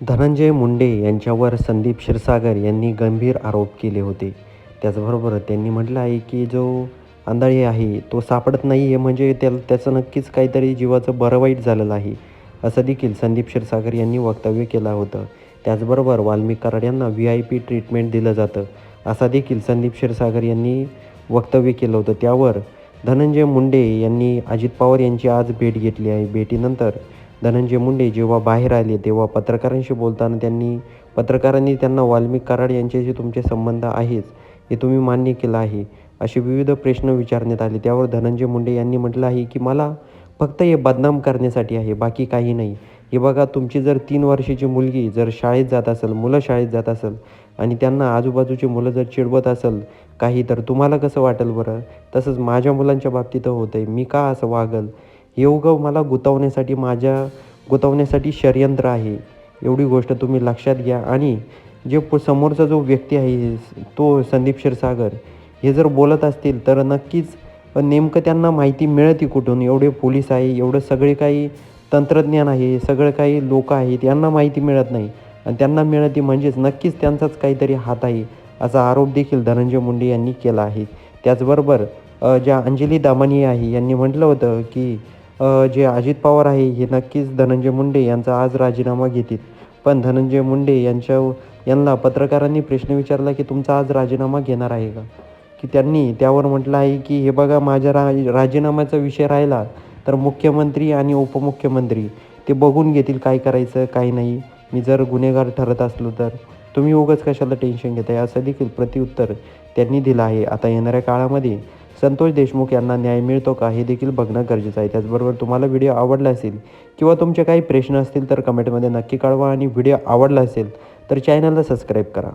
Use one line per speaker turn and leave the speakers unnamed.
धनंजय मुंडे यांच्यावर संदीप क्षीरसागर यांनी गंभीर आरोप केले होते. त्याचबरोबर त्यांनी म्हटलं आहे की जो आंधळी आहे तो सापडत नाही आहे म्हणजे त्या त्याचं नक्कीच काहीतरी जीवाचं बरं वाईट झालेलं आहे असं देखील संदीप क्षीरसागर यांनी वक्तव्य केलं होतं. त्याचबरोबर वाल्मिक कराड यांना व्ही आय पी ट्रीटमेंट दिलं जातं असा देखील संदीप क्षीरसागर यांनी वक्तव्य केलं होतं. त्यावर धनंजय मुंडे यांनी अजित पवार यांची आज भेट घेतली आहे. भेटीनंतर धनंजय मुंडे जेव्हा बाहेर आले तेव्हा पत्रकारांशी बोलताना त्यांनी पत्रकारांनी त्यांना वाल्मिक कराड यांच्याशी तुमचे संबंध आहेच हे तुम्ही मान्य केलं आहे असे विविध प्रश्न विचारण्यात आले. त्यावर धनंजय मुंडे यांनी म्हटलं आहे की मला फक्त हे बदनाम करण्यासाठी आहे बाकी काही नाही. हे बघा तुमची जर तीन वर्षाची मुलगी जर शाळेत जात असेल मुलं शाळेत जात असेल आणि त्यांना आजूबाजूची मुलं जर चिडवत असेल काही तर तुम्हाला कसं वाटेल बरं? तसंच माझ्या मुलांच्या बाबतीत होतं आहे मी का असं वागल? योग मला गुंतवण्यासाठी माझ्या गुंतवण्यासाठी षडयंत्र आहे. एवढी गोष्ट तुम्ही लक्षात घ्या. आणि जे प समोरचा जो व्यक्ती आहे तो संदीप क्षीरसागर हे जर बोलत असतील तर नक्कीच नेमकं त्यांना माहिती मिळते कुठून. एवढे पोलीस आहे एवढं सगळे काही तंत्रज्ञान आहे सगळं काही लोक आहेत यांना माहिती मिळत नाही. आणि त्यांना मिळते म्हणजेच नक्कीच त्यांचाच काहीतरी हात आहे असा आरोप देखील धनंजय मुंडे यांनी केला आहे. त्याचबरोबर ज्या अंजली दामानी आहे यांनी म्हटलं होतं की जे अजित पवार आहे हे नक्कीच धनंजय मुंडे यांचा आज राजीनामा घेतील. पण धनंजय मुंडे यांच्या यांना पत्रकारांनी प्रश्न विचारला की तुमचा आज राजीनामा घेणार आहे का? की त्यांनी त्यावर म्हटलं आहे की हे बघा माझ्या रा राजीनाम्याचा विषय राहिला तर मुख्यमंत्री आणि उपमुख्यमंत्री ते बघून घेतील काय करायचं काय नाही. मी जर गुन्हेगार ठरत असलो तर तुम्ही उगाच कशाला टेन्शन घेताय? असं देखील प्रत्युत्तर त्यांनी दिलं आहे. आता येणाऱ्या काळामध्ये संतोष देशमुख यांना न्याय मिळतो का हे देखील बघणं गरजेचं आहे. त्याचबरोबर तुम्हाला व्हिडिओ आवडला असेल किंवा तुमचे काही प्रश्न असतील तर कमेंटमध्ये नक्की कळवा आणि व्हिडिओ आवडला असेल तर चॅनलला सबस्क्राईब करा.